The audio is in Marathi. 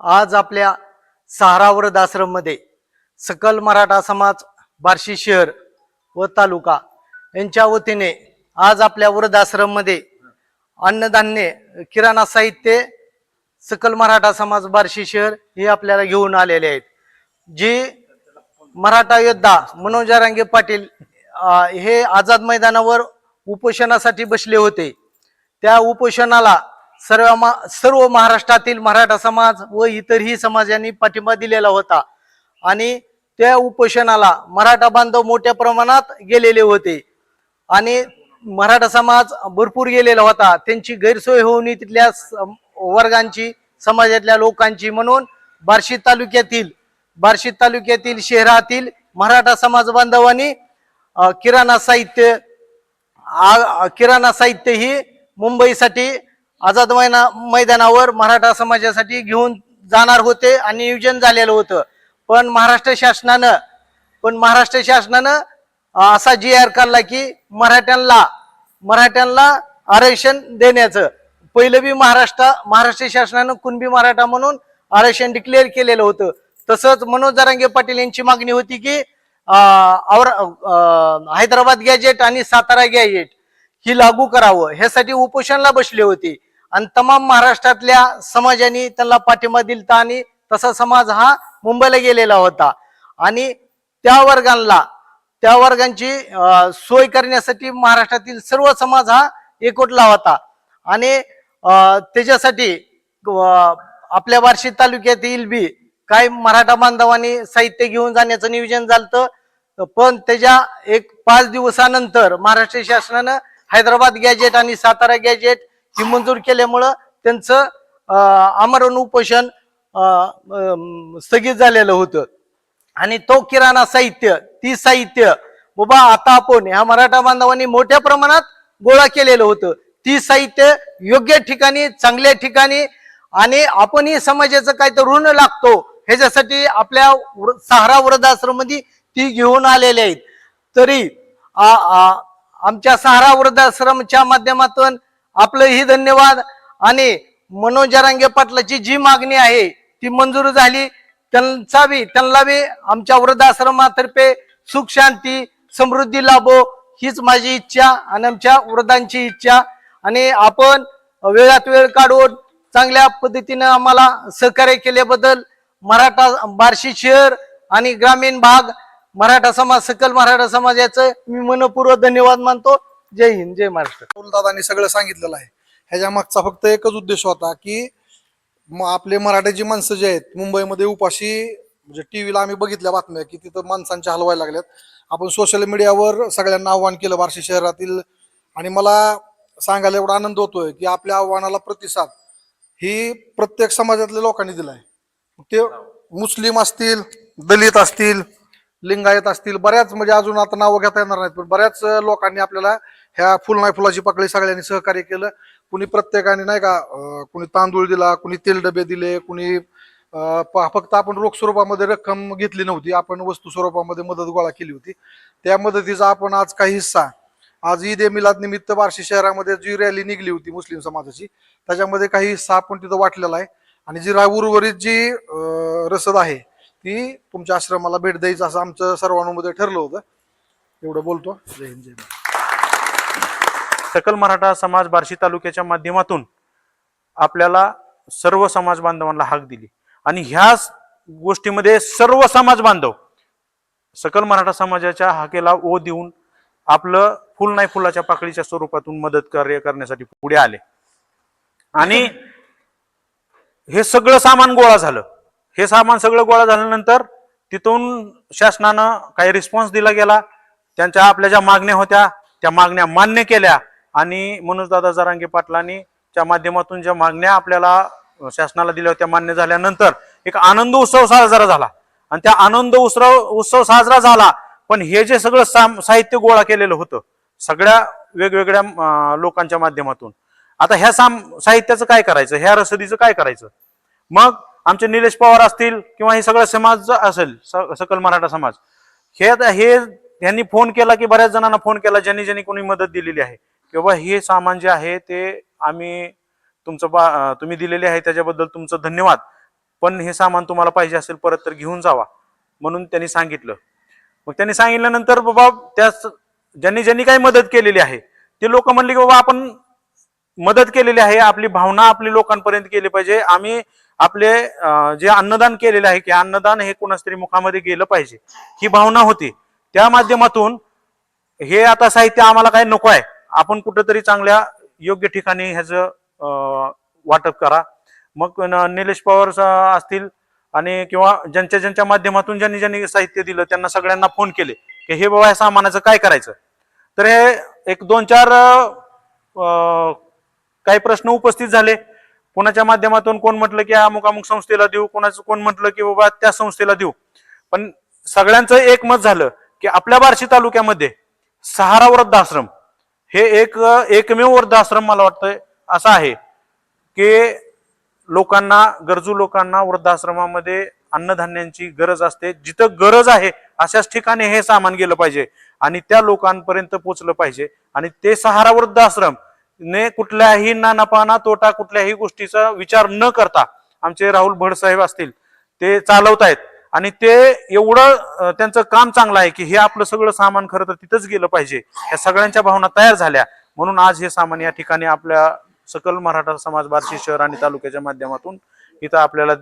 आज आपल्या सहारा आश्रममध्ये सकल मराठा समाज बार्शी शहर व तालुका यांच्या वतीने आज आपल्या वृद्ध आश्रममध्ये अन्नधान्य किराणा साहित्य सकल मराठा समाज बार्शी शहर हे आपल्याला घेऊन आलेले आहेत. जे मराठा योद्धा मनोज रांगे पाटील हे आझाद मैदानावर उपोषणासाठी बसले होते. त्या उपोषणाला सर्व मा- सर्व महाराष्ट्रातील मराठा समाज व इतरही समाजांनी पाठिंबा दिलेला होता. आणि त्या उपोषणाला मराठा बांधव मोठ्या प्रमाणात गेलेले होते. आणि मराठा समाज भरपूर गेलेला होता. त्यांची गैरसोय होऊन तिथल्या स- वर्गांची समाजातल्या लोकांची म्हणून बार्शी तालुक्यातील बार्शी तालुक्यातील शहरातील मराठा समाज बांधवांनी किराणा साहित्य आ- किराणा साहित्य ही मुंबईसाठी आझाद मैना मैदानावर मराठा समाजासाठी घेऊन जाणार होते आणि नियोजन झालेलं होतं. पण महाराष्ट्र शासनानं पण महाराष्ट्र शासनानं असा जी आर काढला की मराठ्यांना मराठ्यांना आरक्षण देण्याचं. पहिलं बी महाराष्ट्र महाराष्ट्र शासनानं कुणबी मराठा म्हणून आरक्षण डिक्लेअर केलेलं होतं. तसंच मनोज जरांगे पाटील यांची मागणी होती की और हैदराबाद गॅजेट आणि सातारा गॅजेट ही लागू करावं. ह्यासाठी उपोषणला बसले होते. आणि तमाम महाराष्ट्रातल्या समाजाने त्यांना पाठिंबा दिलता आणि तसा समाज हा मुंबईला गेलेला होता. आणि त्या वर्गांना त्या वर्गांची सोय करण्यासाठी महाराष्ट्रातील सर्व समाज हा एकवटला होता. आणि त्याच्यासाठी आपल्या बार्शी तालुक्यातील बी काही मराठा बांधवांनी साहित्य घेऊन जाण्याचं नियोजन झालं पण त्याच्या एक पाच दिवसानंतर महाराष्ट्र शासनानं हैदराबाद गॅजेट आणि सातारा गॅजेट ती मंजूर केल्यामुळं त्यांचं आमरण उपोषण स्थगित झालेलं होतं. आणि तो किराणा साहित्य ती साहित्य बाबा आता आपण ह्या मराठा बांधवांनी मोठ्या प्रमाणात गोळा केलेलं होतं. ती साहित्य योग्य ठिकाणी चांगल्या ठिकाणी आणि आपणही समाजाचं काय तर ऋण लागतो. ह्याच्यासाठी आपल्या वृ- सहारा वृद्धाश्रममध्ये ती घेऊन आलेले आहेत. तरी आमच्या सहारा वृद्धाश्रमच्या माध्यमातून आपलंही धन्यवाद. आणि मनोज रांगे पाटलाची जी मागणी आहे ती मंजूर झाली. त्यांचा बी त्यांना बी आमच्या वृद्धाश्रमातर्फे सुख शांती समृद्धी लाभो हीच माझी इच्छा आणि आमच्या वृद्धांची इच्छा. आणि आपण वेळात वेळ काढून चांगल्या पद्धतीनं आम्हाला सहकार्य केल्याबद्दल मराठा बार्शी शहर आणि ग्रामीण भाग मराठा समाज सकल मराठा समाजाचं मी मनपूर्वक धन्यवाद मानतो. जय हिंद जय महाराष्ट्र. दादांनी सगळं सांगितलेलं आहे. ह्याच्या मागचा फक्त एकच उद्देश होता की म- आपले मराठ्याची माणसं जे आहेत मुंबईमध्ये उपाशी म्हणजे टीव्हीला आम्ही बघितल्या बातम्या की तिथं माणसांच्या हलवायला लागल्यात आपण सोशल मीडियावर सगळ्यांना आव्हान केलं बार्शी शहरातील. आणि मला सांगायला एवढा आनंद होतोय की आपल्या आव्हानाला प्रतिसाद ही प्रत्येक समाजातल्या लोकांनी दिलाय. ते मुस्लिम असतील दलित असतील लिंगायत असतील बऱ्याच म्हणजे अजून आता नावं घेता येणार नाहीत पण बऱ्याच लोकांनी आपल्याला ह्या फुल नाही फुलाची पाकळी सगळ्यांनी सहकार्य केलं. कुणी प्रत्येकाने नाही का कुणी तांदूळ दिला कुणी तेल डबे दिले कुणी प- फक्त आपण रोख स्वरूपामध्ये रक्कम घेतली नव्हती आपण वस्तू स्वरूपामध्ये मदत गोळा केली होती. त्या मदतीचा आपण आज काही हिस्सा आज ईद ए मिलाद निमित्त बार्शी शहरामध्ये जी रॅली निघली होती मुस्लिम समाजाची त्याच्यामध्ये काही हिस्सा आपण तिथं वाटलेला आहे. आणि जी रा- उर्वरित जी रसद आहे ती तुमच्या आश्रमाला भेट द्यायचं असं आमचं सर्वांमध्ये ठरलं होतं. एवढं बोलतो. जय हिंद जय सकल मराठा समाज बार्शी तालुक्याच्या माध्यमातून आपल्याला सर्व समाज बांधवांना हाक दिली. आणि ह्या गोष्टीमध्ये सर्व समाज बांधव सकल मराठा समाजाच्या हाकेला ओ देऊन आपलं फुल नाही फुलाच्या पाकळीच्या स्वरूपातून मदत कार्य करण्यासाठी पुढे आले. आणि हे सगळं सामान गोळा झालं. हे सामान सगळं गोळा झाल्यानंतर तिथून शासनानं काही रिस्पॉन्स दिला गेला. त्यांच्या आपल्या ज्या मागण्या होत्या त्या मागण्या मान्य केल्या. आणि मनोजदादा जरांगे पाटलांनी त्या माध्यमातून ज्या मागण्या आपल्याला शासनाला दिल्या होत्या मान्य झाल्यानंतर एक आनंद उत्सव साजरा झाला. आणि त्या आनंद उत्सव उत्सव साजरा झाला पण हे जे सगळं साम- साहित्य गोळा केलेलं होतं सगळ्या वेगवेगळ्या लोकांच्या माध्यमातून आता ह्या साम साहित्याचं काय करायचं? ह्या रसदीचं काय करायचं? मग आमचे निलेश पवार असतील किंवा हे सगळं समाज असेल स- सकल मराठा समाज हे हे यांनी फोन केला की बऱ्याच जणांना फोन केला ज्यांनी ज्यांनी कोणी मदत दिलेली आहे. की बाबा हे सामान जे आहे ते आम्ही तुमचं बा तुम्ही दिलेले आहे त्याच्याबद्दल तुमचं धन्यवाद. पण हे सामान तुम्हाला पाहिजे असेल परत तर घेऊन जावा म्हणून त्यांनी सांगितलं. मग त्यांनी सांगितल्यानंतर बाबा त्या ज्यांनी ज्यांनी काही मदत केलेली आहे ते लोक म्हणले की बाबा आपण मदत केलेली आहे आपली भावना आपली लोकांपर्यंत केली पाहिजे. आम्ही आपले जे अन्नदान केलेले आहे की अन्नदान हे कोणाच तरी मुखामध्ये गेलं पाहिजे. ही भावना होती. त्या माध्यमातून हे आता साहित्य आम्हाला काय नको आहे. आपण कुठंतरी चांगल्या योग्य ठिकाणी ह्याचं वाटप करा. मग निलेश पवार स- असतील आणि किंवा ज्यांच्या ज्यांच्या माध्यमातून ज्यांनी ज्यांनी साहित्य दिलं त्यांना सगळ्यांना फोन केले की हे बाबा या सामानाचं काय करायचं? तर हे एक दोन चार काही प्रश्न उपस्थित झाले. कोणाच्या माध्यमातून कोण म्हटलं की अमुक अमुक संस्थेला देऊ कोणाचं कोण म्हटलं की बाबा त्या संस्थेला देऊ. पण सगळ्यांचं एक मत झालं की आपल्या बार्शी तालुक्यामध्ये सहारा वृद्धाश्रम हे एक एकमेव वृद्धाश्रम मला वाटतं असं आहे की लोकांना गरजू लोकांना वृद्धाश्रमामध्ये अन्नधान्यांची गरज असते. जिथं गरज आहे अशाच ठिकाणी हे सामान गेलं पाहिजे आणि त्या लोकांपर्यंत पोचलं पाहिजे. आणि ते सहारा वृद्धाश्रम ने कुठल्याही ना नफा ना तोटा कुठल्याही गोष्टीचा विचार न करता आमचे राहुल भड साहेब असतील ते चालवत आहेत आणि ते एवढं त्यांचं काम चांगलं आहे की हे आपलं सगळं सामान खरं तर तिथंच गेलं पाहिजे. या सगळ्यांच्या भावना तयार झाल्या. म्हणून आज हे सामान या ठिकाणी आपल्या सकल मराठा समाज बार्शी शहर आणि तालुक्याच्या माध्यमातून इथं आपल्याला